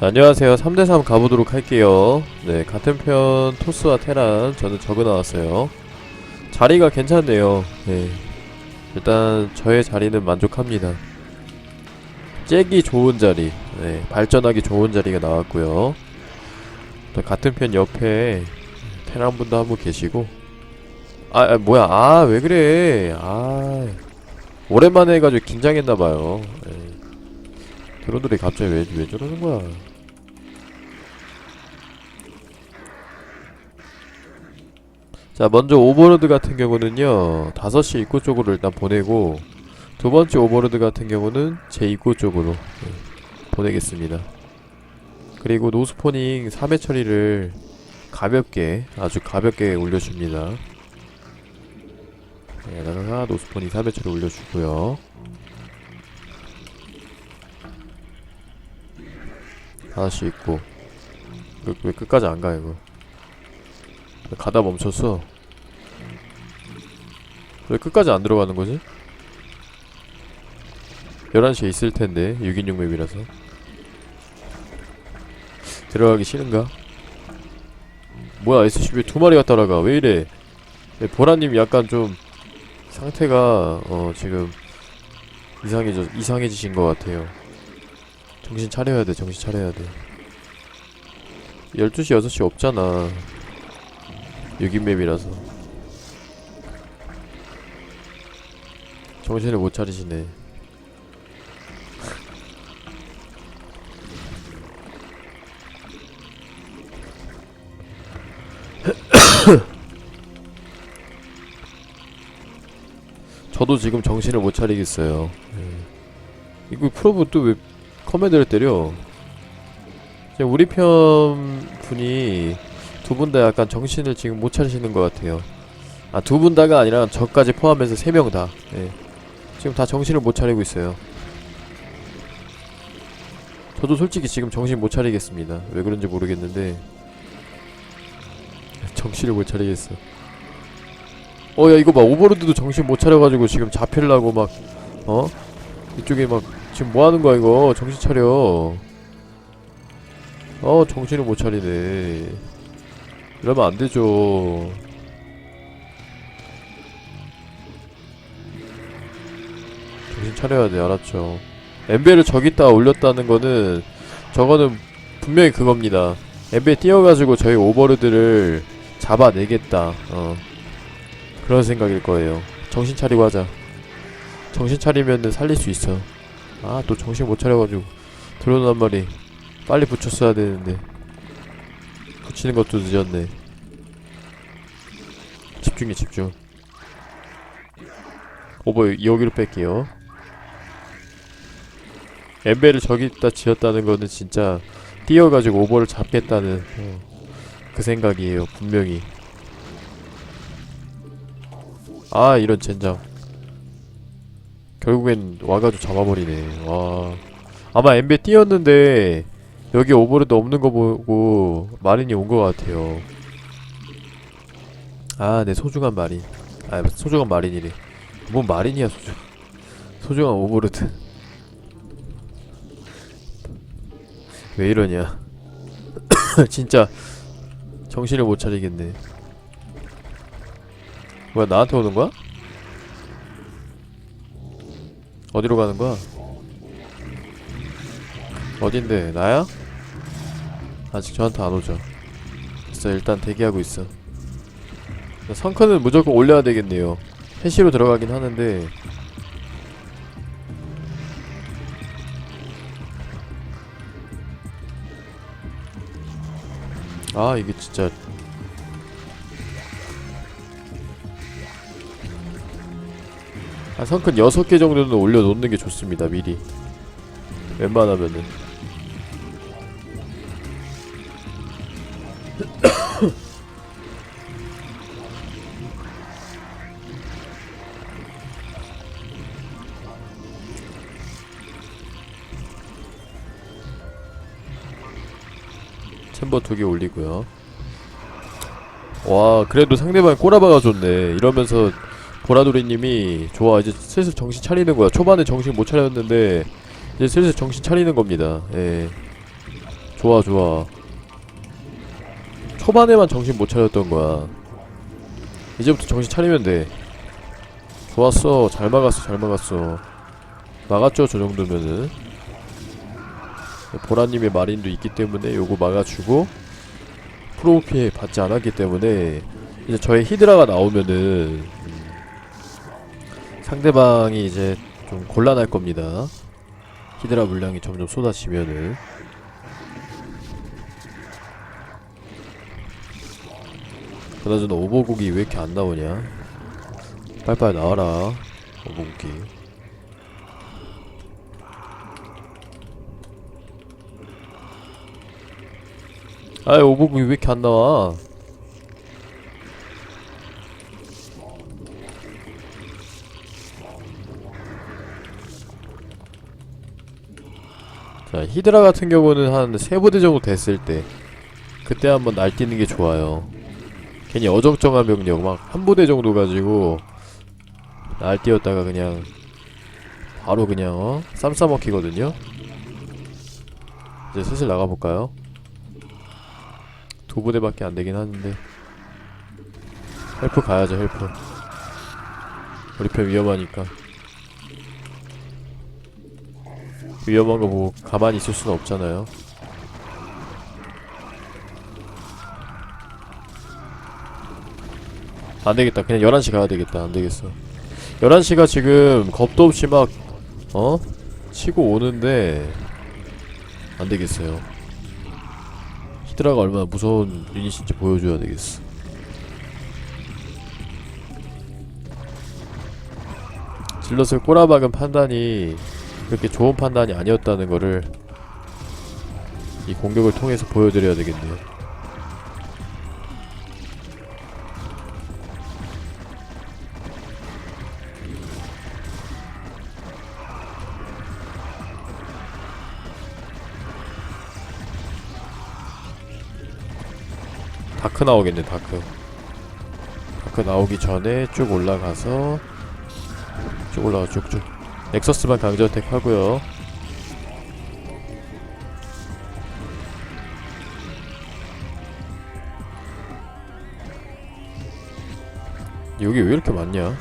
안녕하세요. 3대3 가보도록 할게요. 네, 같은 편 토스와 테란 저는 적어 나왔어요. 자리가 괜찮네요. 네. 일단 저의 자리는 만족합니다. 째기 좋은 자리, 네, 발전하기 좋은 자리가 나왔고요. 또 같은 편 옆에 테란 분도 한 분 계시고 아, 아 뭐야 아 왜 그래 아 오랜만에 해가지고 긴장했나봐요 네. 드론들이 갑자기 왜, 왜 저러는 거야 자 먼저 오버로드 같은 경우는요 5시 입구 쪽으로 일단 보내고 두 번째 오버로드 같은 경우는 제 입구 쪽으로 네, 보내겠습니다. 그리고 노스포닝 3회 처리를 가볍게 아주 가볍게 올려줍니다. 네, 여기다가 노스포닝 3회 처리 올려주고요. 하나씩 있고 왜, 왜 끝까지 안 가 이거? 왜 가다 멈췄어. 왜 끝까지 안 들어가는 거지? 11시에 있을 텐데 6인용 맵이라서. 들어가기 싫은가? 뭐야 SCP 두 마리가 따라가. 왜 이래? 네, 보라님 약간 좀 상태가 어 지금 이상해져 이상해지신 것 같아요. 정신 차려야 돼 정신 차려야 돼. 12시 6시 없잖아 6인 맵이라서. 정신을 못 차리시네. 저도 지금 정신을 못 차리겠어요. 예. 이거 프로브 또 왜 커맨드를 때려? 우리 편 분이 두 분 다 약간 정신을 지금 못 차리시는 것 같아요 아 두 분 다가 아니라 저까지 포함해서 세 명 다. 예. 지금 다 정신을 못 차리고 있어요. 저도 솔직히 지금 정신 못 차리겠습니다. 왜 그런지 모르겠는데 정신을 못 차리겠어. 어 야 이거 봐 오버로드도 정신 못 차려가지고 지금 잡힐라고 막 어? 이쪽에 막 지금 뭐 하는 거야 이거 정신 차려. 어 정신을 못 차리네. 이러면 안 되죠. 정신 차려야 돼 알았죠? 엠베를 저기다 올렸다는 거는 저거는 분명히 그겁니다. 엠베 띄워가지고 저희 오버로드를 잡아내겠다. 어. 그런 생각일 거예요. 정신 차리고 하자. 정신 차리면은 살릴 수 있어. 아 또 정신 못 차려가지고 들어오는 한 마리 빨리 붙였어야 되는데 붙이는 것도 늦었네. 집중해 집중. 오버 여기로 뺄게요. 엠베를 저기다 지었다는 거는 진짜 뛰어가지고 오버를 잡겠다는 어, 그 생각이에요 분명히. 아 이런 젠장. 결국엔 와가지고 잡아버리네. 와. 아마 엠베 뛰었는데 여기 오버로드 없는 거 보고 마린이 온 거 같아요 아 내 소중한 마린 아 소중한 마린이래 뭔 마린이야 소중 소중한 오버로드 왜 이러냐 진짜 정신을 못 차리겠네 뭐야 나한테 오는 거야? 어디로 가는 거야? 어딘데 나야? 아직 저한테 안 오죠. 됐어 일단 대기하고 있어. 성큰은 무조건 올려야 되겠네요. 해시로 들어가긴 하는데. 아 이게 진짜. 한 성큰 6개 정도는 올려놓는 게 좋습니다 미리. 웬만하면은 챔버 두개 올리고요. 와, 그래도 상대방이 꼬라박아 줬네. 이러면서 보라돌이님이 좋아 이제 슬슬 정신 차리는 거야. 초반에 정신 못 차렸는데 이제 슬슬 정신 차리는 겁니다. 예. 좋아 좋아 초반에만 정신 못 차렸던 거야 이제부터 정신 차리면 돼 좋았어 잘 막았어 잘 막았어 막았죠 저 정도면은 보라님의 마린도 있기 때문에 요거 막아주고 프로 피해 받지 않았기 때문에 이제 저의 히드라가 나오면은 음, 상대방이 이제 좀 곤란할 겁니다. 히드라 물량이 점점 쏟아지면은. 그나저나 오버국이 왜 이렇게 안 나오냐? 빨리빨리 나와라 오버국이 아이 오버국이 왜 이렇게 안 나와 자 히드라 같은 경우는 한세 부대 정도 됐을 때 그때 한번 날뛰는 게 좋아요 괜히 어정쩡한 병력 막 한 부대 정도 가지고 날뛰었다가 그냥 바로 그냥 어? 쌈 싸먹히거든요 이제 슬슬 나가볼까요? 두 부대밖에 안 되긴 하는데 헬프 가야죠 헬프 우리 편 위험하니까 위험한 거 보고 가만히 있을 수는 없잖아요 안 되겠다. 그냥 11시 가야 되겠다. 안 되겠어. 11시가 지금 겁도 없이 막, 어? 치고 오는데, 안 되겠어요. 히드라가 얼마나 무서운 유닛인지 보여줘야 되겠어. 질럿을 꼬라박은 판단이 그렇게 좋은 판단이 아니었다는 거를 이 공격을 통해서 보여드려야 되겠네요. 다크 나오겠네 다크. 다크 나오기 전에 쭉 올라가서 쭉 올라가 쭉쭉. 넥서스만 강제어택 하고요. 여기 왜 이렇게 많냐?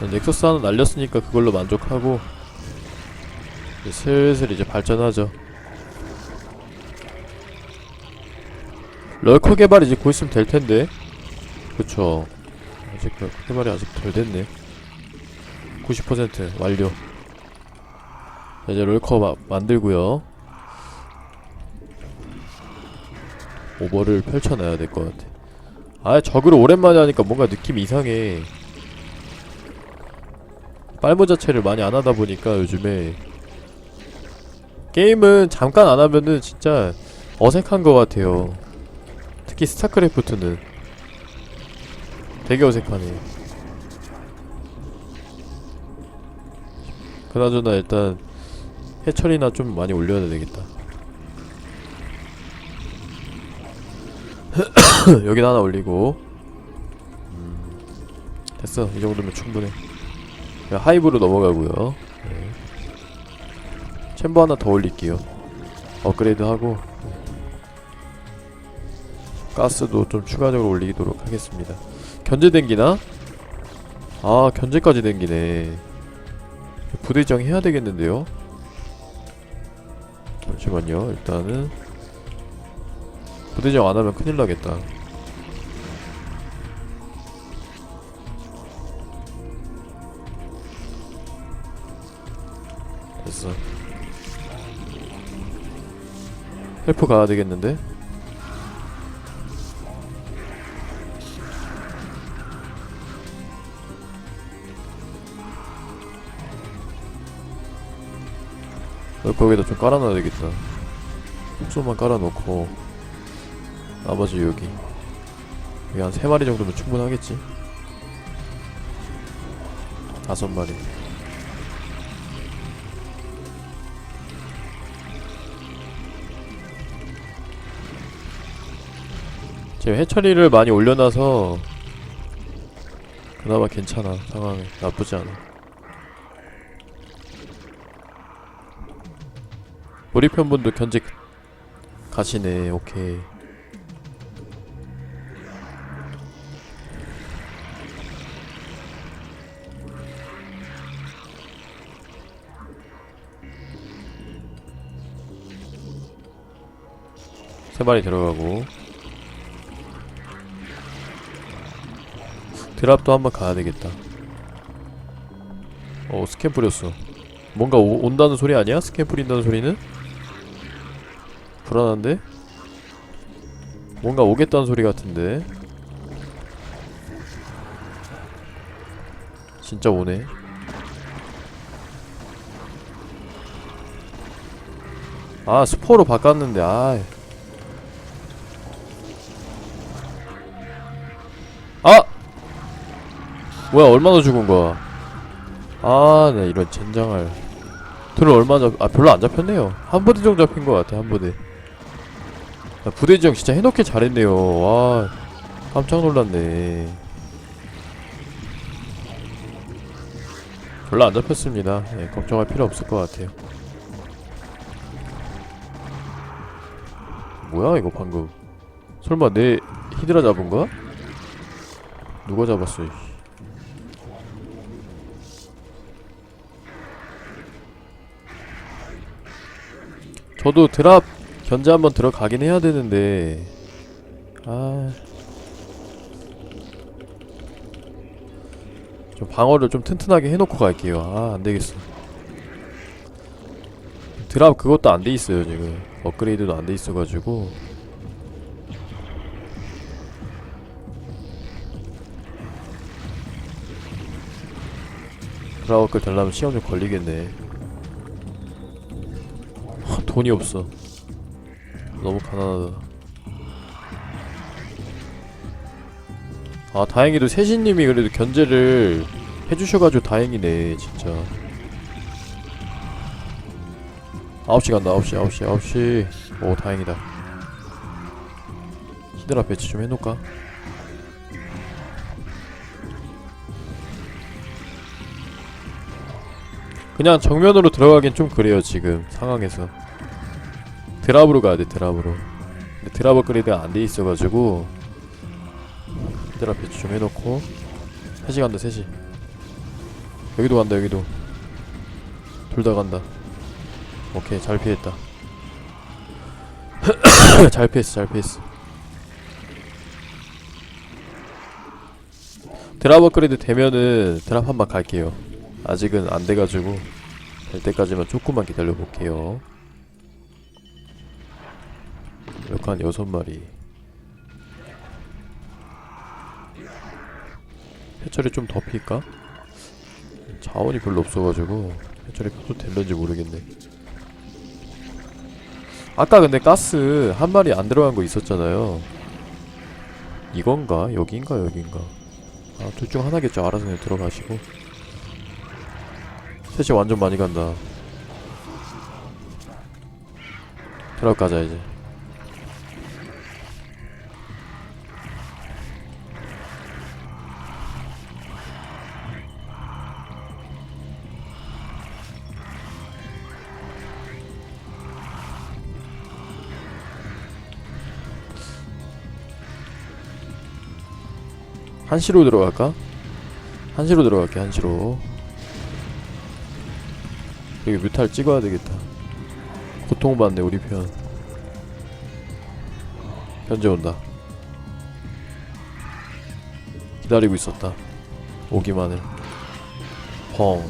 넥서스 하나 날렸으니까 그걸로 만족하고 슬슬 이제 발전하죠 럴커 개발 이제 곧 있으면 될 텐데. 그쵸. 아직 럴커 개발이 아직 덜 됐네. 90% 완료. 자, 이제 럴커 마, 만들고요. 오버를 펼쳐놔야 될 것 같아. 아, 적으로 오랜만에 하니까 뭔가 느낌이 이상해. 빨모 자체를 많이 안 하다 보니까 요즘에 게임은 잠깐 안 하면은 진짜 어색한 것 같아요. 특히 스타크래프트는 되게 어색하네. 그나저나 일단 해철이나 좀 많이 올려야 되겠다. 여긴 하나 올리고. 음, 됐어. 이 정도면 충분해. 하이브로 넘어가고요. 네. 챔버 하나 더 올릴게요. 업그레이드 하고 가스도 좀 추가적으로 올리도록 하겠습니다. 견제 댕기나? 아 견제까지 댕기네. 부대장 해야 되겠는데요? 잠시만요. 일단은 부대장 안 하면 큰일 나겠다. 됐어. 헬프 가야 되겠는데? 거기다 좀 깔아놔야 되겠다. 숙소만 깔아놓고 나머지 여기 여기 한세 마리 정도면 충분하겠지. 다섯 마리. 지금 해처리를 많이 올려놔서 그나마 괜찮아 상황이 나쁘지 않아. 우리 편분도 견제 가시네. 오케이. 세 마리 들어가고. 드랍도 한번 가야 되겠다. 어 스캔 뿌렸어. 뭔가 오, 온다는 소리 아니야? 스캔 뿌린다는 소리는? 불안한데? 뭔가 오겠다는 소리 같은데 진짜 오네 아 스포로 바꿨는데 아 아! 뭐야 얼마나 죽은 거야 아, 나 이런 젠장할. 둘을 얼마 잡, 아, 별로 안 잡혔네요. 한 부대 정도 잡힌 것 같아, 한 부대. 아, 부대 지정 진짜 해놓기 잘했네요. 와, 깜짝 놀랐네. 별로 안 잡혔습니다. 예, 걱정할 필요 없을 것 같아요. 뭐야, 이거 방금. 설마 내 히드라 잡은 거야? 누가 잡았어. 저도 드랍 견제 한번 들어가긴 해야 되는데 아. 좀 방어를 좀 튼튼하게 해놓고 갈게요. 아, 안 되겠어. 드랍 그것도 안 돼 있어요, 지금. 업그레이드도 안 돼 있어가지고. 드랍 업글 되려면 시간 좀 걸리겠네. 하, 돈이 없어. 너무 가난하다. 아 다행히도 세신님이 그래도 견제를 해주셔가지고 다행이네 진짜. 9시 간다 9시 9시 9시 오 다행이다 히드라 배치 좀 해놓을까? 그냥 정면으로 들어가긴 좀 그래요 지금 상황에서 드랍으로 가야 돼 드랍으로. 근데 드랍 업그레이드가 안 돼 있어가지고 히드라 배치 좀 해놓고 3시 간다 3시. 여기도 간다 여기도. 둘 다 간다. 오케이 잘 피했다. 잘 피했어 잘 피했어. 드랍 업그레이드 되면은 드랍 한 번 갈게요. 아직은 안 돼가지고 될 때까지만 조금만 기다려 볼게요. 이렇게 한 여섯 마리. 해철이 좀 더 필까? 자원이 별로 없어가지고 해철이 펴도 될런지 모르겠네. 아까 근데 가스 한 마리 안 들어간 거 있었잖아요. 이건가? 여긴가? 여긴가? 아, 둘 중 하나겠죠. 알아서 그냥 들어가시고. 셋이 완전 많이 간다. 트럭 가자 이제. 한시로 들어갈까? 한시로 들어갈게 한시로 여기 뮤탈 찍어야 되겠다. 고통받네 우리 편. 현재 온다. 기다리고 있었다. 오기만 해. 펑.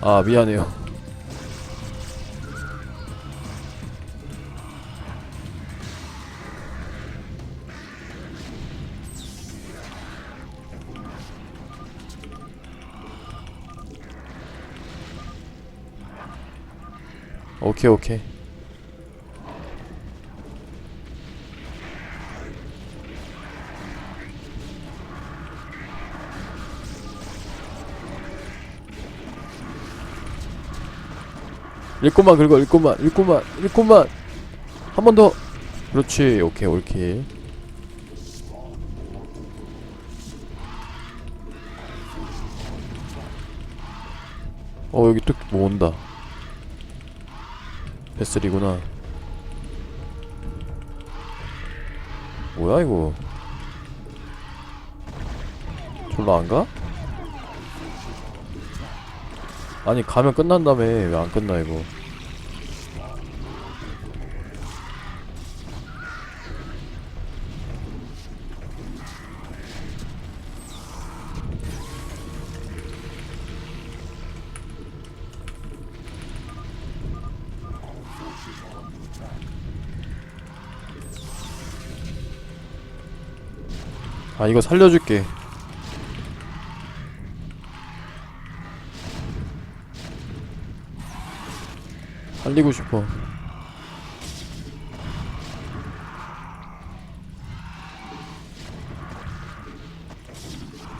아 미안해요. 오케이 오케이. 일곱만 긁어 일곱만 일곱만 일곱만. 한 번 더. 그렇지 오케이 올킬. 어 여기 또 뭐 온다 베슬이구나. 뭐야 이거? 졸라 안 가? 아니 가면 끝난다며 왜 안 끝나 이거 아 이거 살려줄게. 살리고 싶어.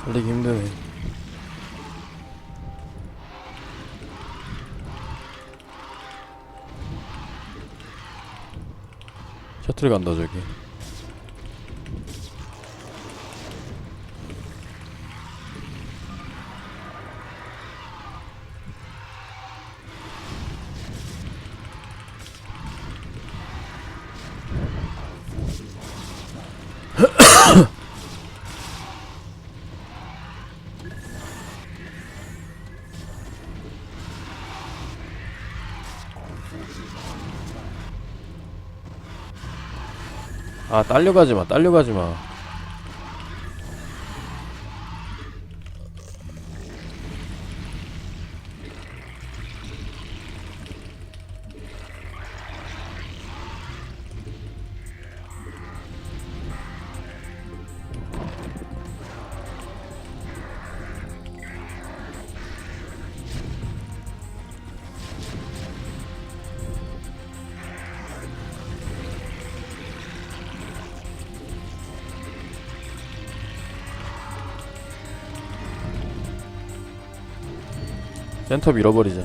살리기 힘드네. 셔틀 간다 저기 아 딸려가지마 딸려가지마 센터 밀어버리자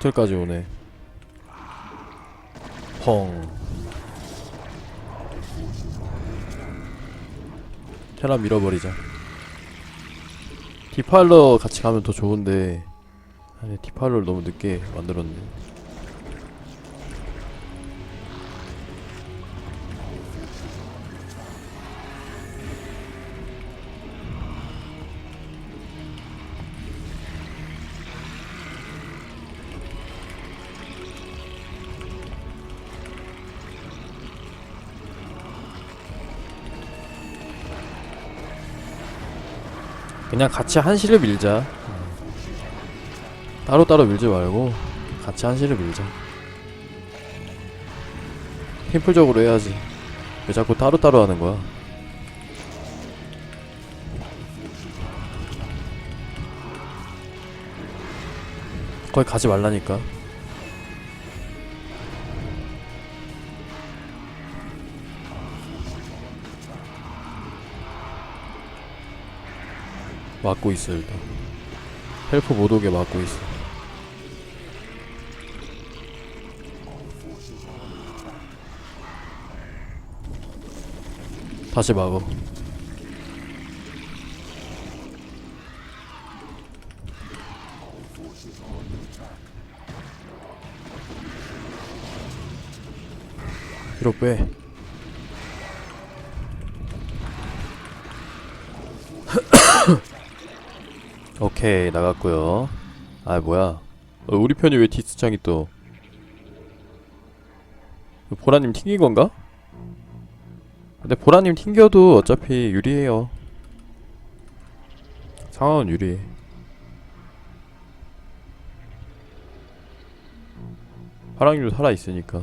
셔틀까지 오네. 펑. 테라 밀어버리자. 디팔러 같이 가면 더 좋은데. 아니 디팔러를 너무 늦게 만들었네 그냥 같이 한시를 밀자. 따로따로 밀지 말고 같이 한시를 밀자. 팀플적으로 해야지. 왜 자꾸 따로따로 하는 거야? 거기 가지 말라니까 막고 있어 일단. 헬프 못 오게 막고 있어. 다시 막어. 빼 오케이 나갔고요. 아 뭐야. 어, 우리 편이 왜 디스창이 또. 보라님 튕긴 건가? 근데 보라님 튕겨도 어차피 유리해요. 상황은 유리해. 파랑님도 살아있으니까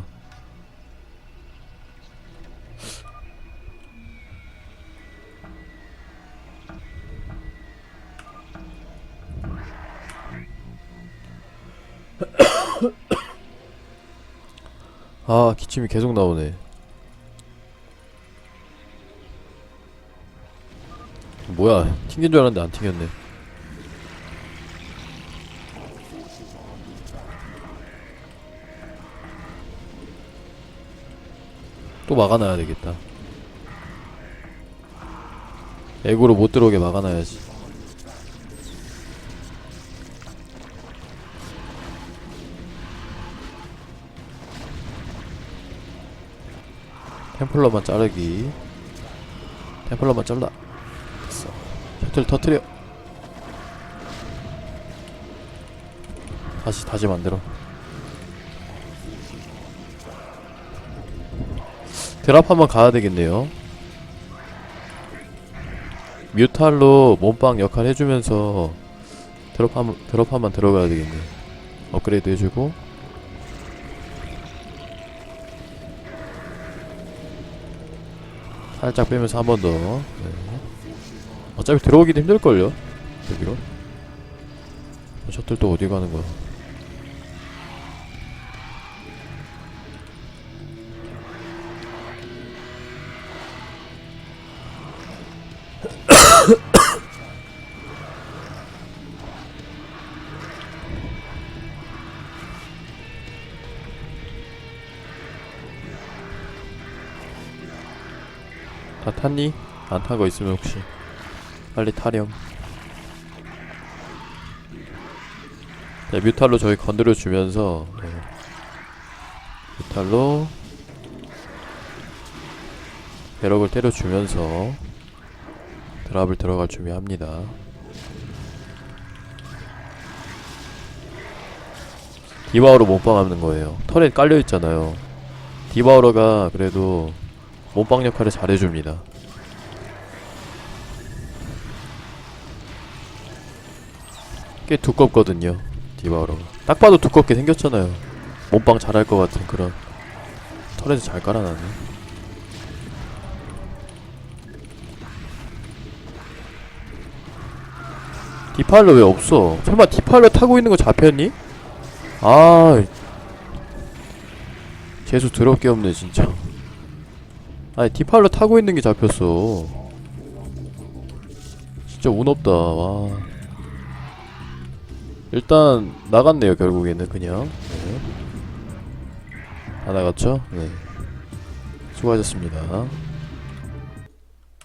아 기침이 계속 나오네. 뭐야 튕긴 줄 알았는데 안 튕겼네. 또 막아놔야 되겠다. 에고로 못 들어오게 막아놔야지. 템플러만 자르기. 템플러만 잘라. 됐어. 셔틀 터트려. 다시 다시 만들어. 드랍 한번 가야 되겠네요. 뮤탈로 몸빵 역할 해주면서 드롭 한, 드롭 한번 들어가야 되겠네. 업그레이드 해주고 살짝 빼면서 한 번 더. 네. 어차피 들어오기도 힘들걸요? 여기로. 어, 셔틀 또 어디 가는 거야? 탔니? 안탄거 있으면 혹시 빨리 타렴 네, 뮤탈로 저희 건드려 주면서 네. 뮤탈로 배럭을 때려 주면서 드랍을 들어갈 준비합니다 디바우로 몸빵하는 거예요 털에 깔려 있잖아요 디바우러가 그래도 몸빵 역할을 잘해줍니다. 꽤 두껍거든요. 디바우러가. 딱 봐도 두껍게 생겼잖아요. 몸빵 잘할 것 같은 그런 털에서 잘 깔아놨네. 디팔로 왜 없어? 설마 디팔로 타고 있는 거 잡혔니? 아, 재수 더럽게 없네 진짜. 아니 디팔로 타고 있는 게 잡혔어. 진짜 운 없다 와. 일단 나갔네요 결국에는 그냥. 네. 다 나갔죠? 네. 수고하셨습니다